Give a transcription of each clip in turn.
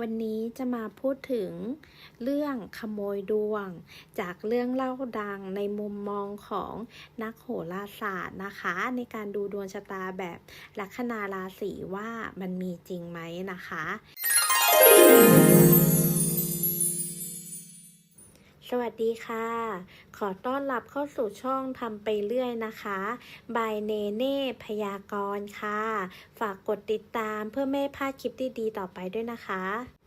วันนี้จะมาพูดถึงเรื่องขโมยดวง จากเรื่องเล่าดังในมุมมองของนักโหราศาสตร์นะคะ ในการดูดวงชะตาแบบลัคนาราศีว่ามันมีจริงไหมนะคะ สวัสดีค่ะ ขอต้อนรับเข้าสู่ช่องทำไปเรื่อยนะคะบายเนเน่พยากรณ์ค่ะ ฝากกดติดตามเพื่อไม่พลาดคลิปดีๆต่อไปด้วยนะคะ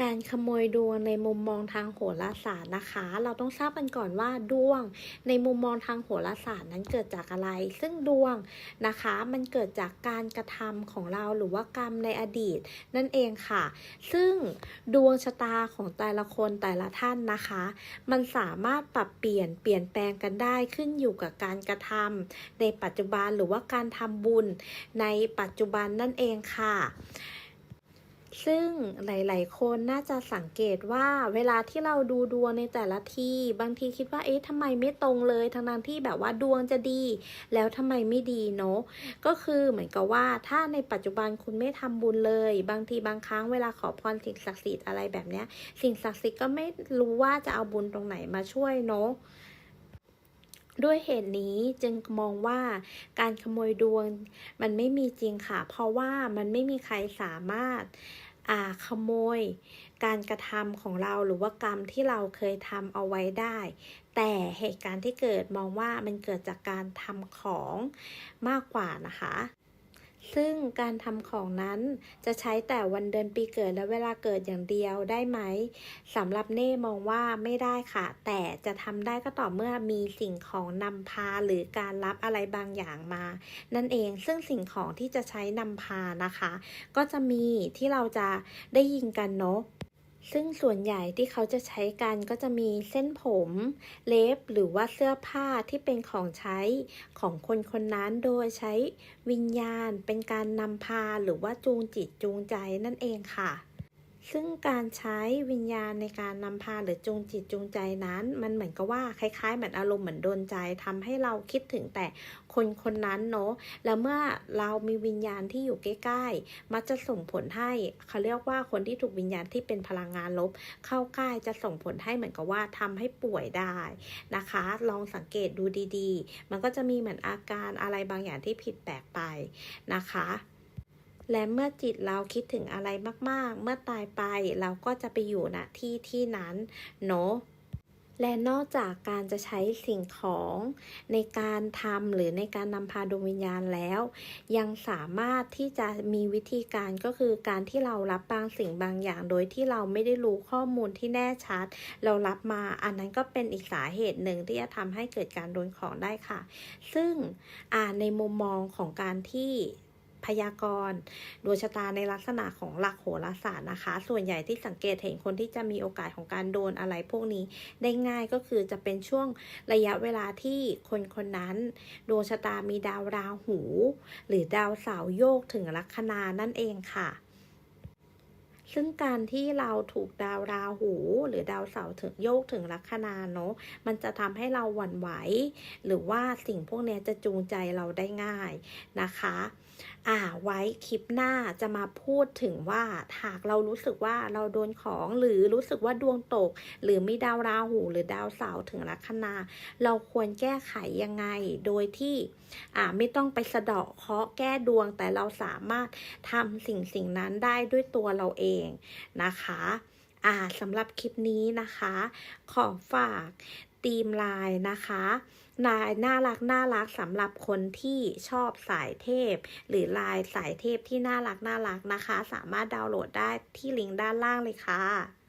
การขโมยดวงในมุมมองทางโหราศาสตร์นะคะ เราต้องทราบกันก่อนว่าดวงในมุมมองทางโหราศาสตร์นั้นเกิดจากอะไร ซึ่งดวงนะคะ มันเกิดจากการกระทำของเราหรือว่ากรรมในอดีต นั่นเองค่ะ ซึ่งดวงชะตาของแต่ละคนแต่ละท่านนะคะ มันสามารถปรับเปลี่ยนเปลี่ยนแปลงกันได้ขึ้นอยู่กับการกระทำในปัจจุบันหรือว่าการทำบุญในปัจจุบันนั่นเองค่ะ ซึ่งหลาย ๆ คนน่าจะสังเกตว่าเวลาที่เราดูดวงในแต่ละที่ บางทีคิดว่าเอ๊ะทำไมไม่ตรงเลยทั้งนั้นที่แบบว่าดวงจะดี แล้วทำไมไม่ดีเนาะก็คือเหมือนกับว่าถ้าในปัจจุบันคุณไม่ทำบุญเลย บางทีบางครั้งเวลาขอพรสิ่งศักดิ์สิทธิ์อะไรแบบเนี้ย สิ่งศักดิ์สิทธิ์ก็ไม่รู้ว่าจะเอาบุญตรงไหนมาช่วยเนาะ ด้วยเหตุนี้จึงมองว่าการขโมยดวงมันไม่มีจริงค่ะ เพราะว่ามันไม่มีใครสามารถอ่าขโมย การกระทำของเราหรือว่ากรรมที่เราเคยทำเอาไว้ได้ แต่เหตุการณ์ที่เกิดมองว่ามันเกิดจากการทำของมากกว่านะคะ ซึ่งการทำของนั้นจะใช้แต่วันเดือนปีเกิดและเวลาเกิดอย่างเดียวได้ไหมสำหรับเน่มองว่าไม่ได้ค่ะ แต่จะทำได้ก็ต่อเมื่อมีสิ่งของนำพาหรือการรับอะไรบางอย่างมา นั่นเองซึ่งสิ่งของที่จะใช้นำพานะคะ ก็จะมีที่เราจะได้ยินกันเนาะ ซึ่งส่วนใหญ่ที่เขาจะใช้กันก็จะมีเส้นผม เล็บหรือว่าเสื้อผ้าที่เป็นของใช้ของคนคนนั้นโดยใช้วิญญาณเป็นการนำพาหรือว่าจูงจิตจูงใจนั่นเองค่ะ ซึ่งการใช้วิญญาณในการนำพาหรือจูงจิตจูงใจนั้น มันเหมือนกับว่าคล้ายๆเหมือนอารมณ์เหมือนโดนใจทำให้เราคิดถึงแต่คนคนนั้นเนาะแล้วเมื่อเรามีวิญญาณที่อยู่ใกล้ๆมักจะส่งผลให้เขาเรียกว่าคนที่ถูกวิญญาณที่เป็นพลังงานลบ เข้าใกล้จะส่งผลให้เหมือนกับว่าทำให้ป่วยได้นะคะ ลองสังเกตดูดีๆ มันก็จะมีเหมือนอาการอะไรบางอย่างที่ผิดแปลกไปนะคะ และเมื่อจิตเราคิดถึงอะไรมาก ๆ เมื่อตายไปเราก็จะไปอยู่ณที่ที่นั้นเนาะและนอกจากการจะใช้สิ่งของในการทำหรือในการนำพาดวงวิญญาณแล้ว ยังสามารถที่จะมีวิธีการก็คือการที่เรารับบางสิ่งบางอย่าง โดยที่เราไม่ได้รู้ข้อมูลที่แน่ชัด เรารับมาอันนั้นก็เป็นอีกสาเหตุหนึ่งที่จะทำให้เกิดการโดนของได้ค่ะ ซึ่งในมุมมองของการที่ พยากรณ์ดวงชะตาในลักษณะของหลักโหราศาสตร์นะคะ ส่วนใหญ่ที่สังเกตเห็นคนที่จะมีโอกาสของการโดนอะไรพวกนี้ได้ง่ายก็คือจะเป็นช่วงระยะเวลาที่คนคนนั้น ดวงชะตามีดาวราหู หรือดาวเสาร์โยกถึงลัคนานั่นเองค่ะ ซึ่งการที่เราถูกดาวราหู หรือดาวเสาร์ถึงโยกถึงลัคนาเนาะมันจะทำให้เราหวั่นไหว หรือว่าสิ่งพวกนี้จะจูงใจเราได้ง่ายนะคะอ่าไว้คลิปหน้าจะมาพูดถึงว่าหากเรารู้สึกว่าเราโดนของหรือรู้สึกว่าดวงตก หรือมีดาวราหู หรือดาวเสาร์ถึงลัคนา เราควรแก้ไขยังไงโดยที่อ่าไม่ต้องไปสะเดาะเคาะแก้ดวงแต่เราสามารถทำสิ่งสิ่งนั้นได้ด้วยตัวเราเองนะคะอ่าสำหรับคลิปนี้นะคะ ขอฝากทีมลายนะคะลายน่ารักน่ารักสำหรับคนที่ชอบสายเทพ หรือลายสายเทพที่น่ารักน่ารักนะคะ สามารถดาวน์โหลดได้ที่ลิงก์ด้านล่างเลยค่ะ